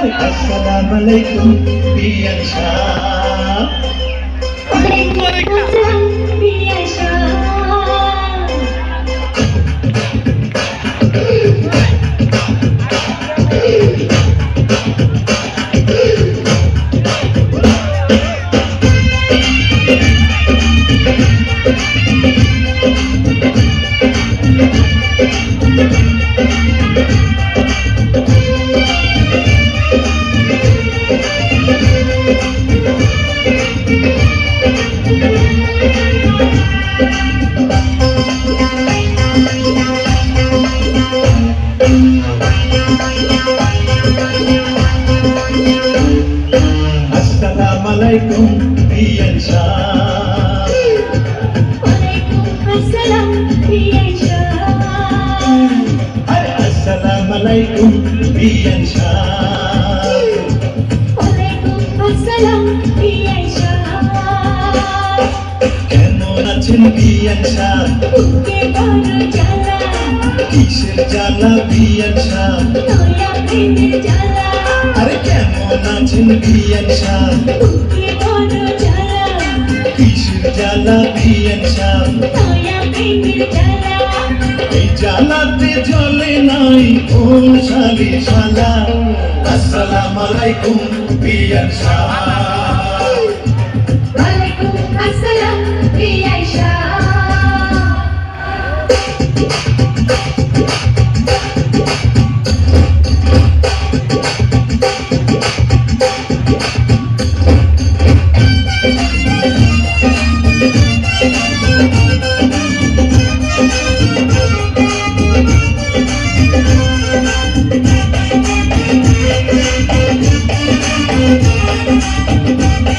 Assalamualaikum, Bianca. আরে আসসালামু আলাইকুম বিয়ান শাহ আসসালামু আলাইকুম বিয়ান শাহ আরে আসসালামু আলাইকুম বিয়ান শাহ কেমন আছেন বিয়ান শাহ কিসের জ্বালা বিয়ান শাহ আরে কেমন আছেন বিয়ান শাহ কিসের জ্বালা ভিয়ান শাহ এই জ্বালাতে জলে নাই ও শালি শালা আসসালাম আলাইকুম বিয়ান শাহ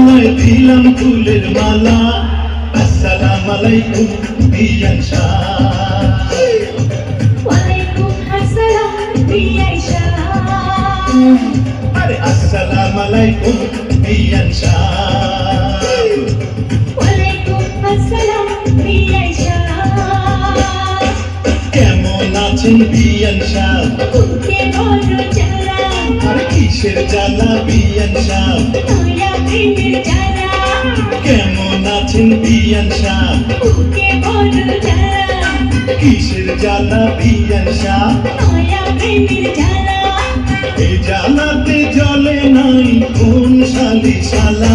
গলায় দিলাম ফুলের মালা। আসসালাম আলাইকুম বিয়ান আরে আসসালাম আলাইকুম বিয়ান কেমন আছেন বিয়ান শাহ? আরে কিসের জ্বালা বিয়ান শাহ? কেমন আছেন বিয়ান শাহ কিসের জ্বালা বিয়ান শাহ এই জ্বালাতে জলে নাই কোন শালি শালা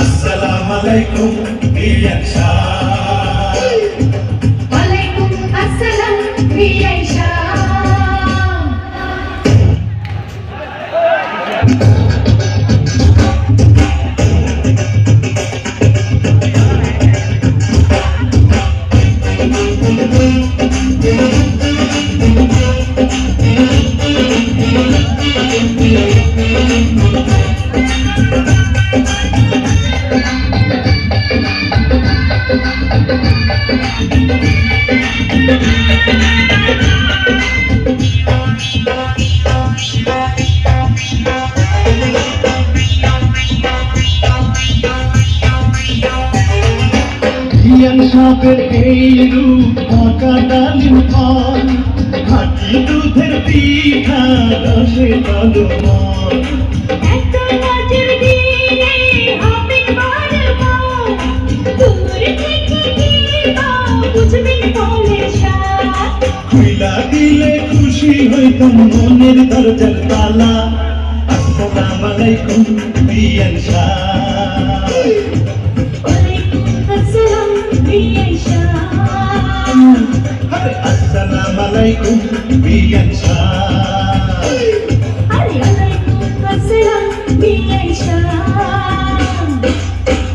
আসসালাম আলাইকুম বিয়ান শাহ বিয়ান সাপের এই রূপ ডালিম ফল দুধের পিঠা রসে তলমল খুইলা দিলে খুশি হইতাম মনের দরজার তালা। আসসালাম আলাইকুম বিয়ান আসসালাম আলাইকুম বিয়ান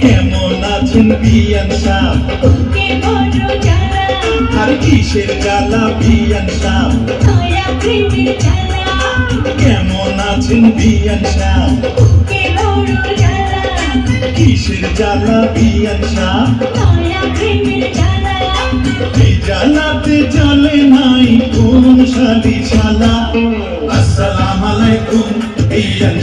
কেমন আছেন বিয়ান আর কিসের জ্বালা ভিয়ান শ্যাম কেমন আছেন ভিয়ান শ্যাম কিসের জ্বালা ভিয়ান শ্যাম জ্বালাতে চলে নাই কোন শালি শালা আসসালাম আলাইকুম ভিয়ান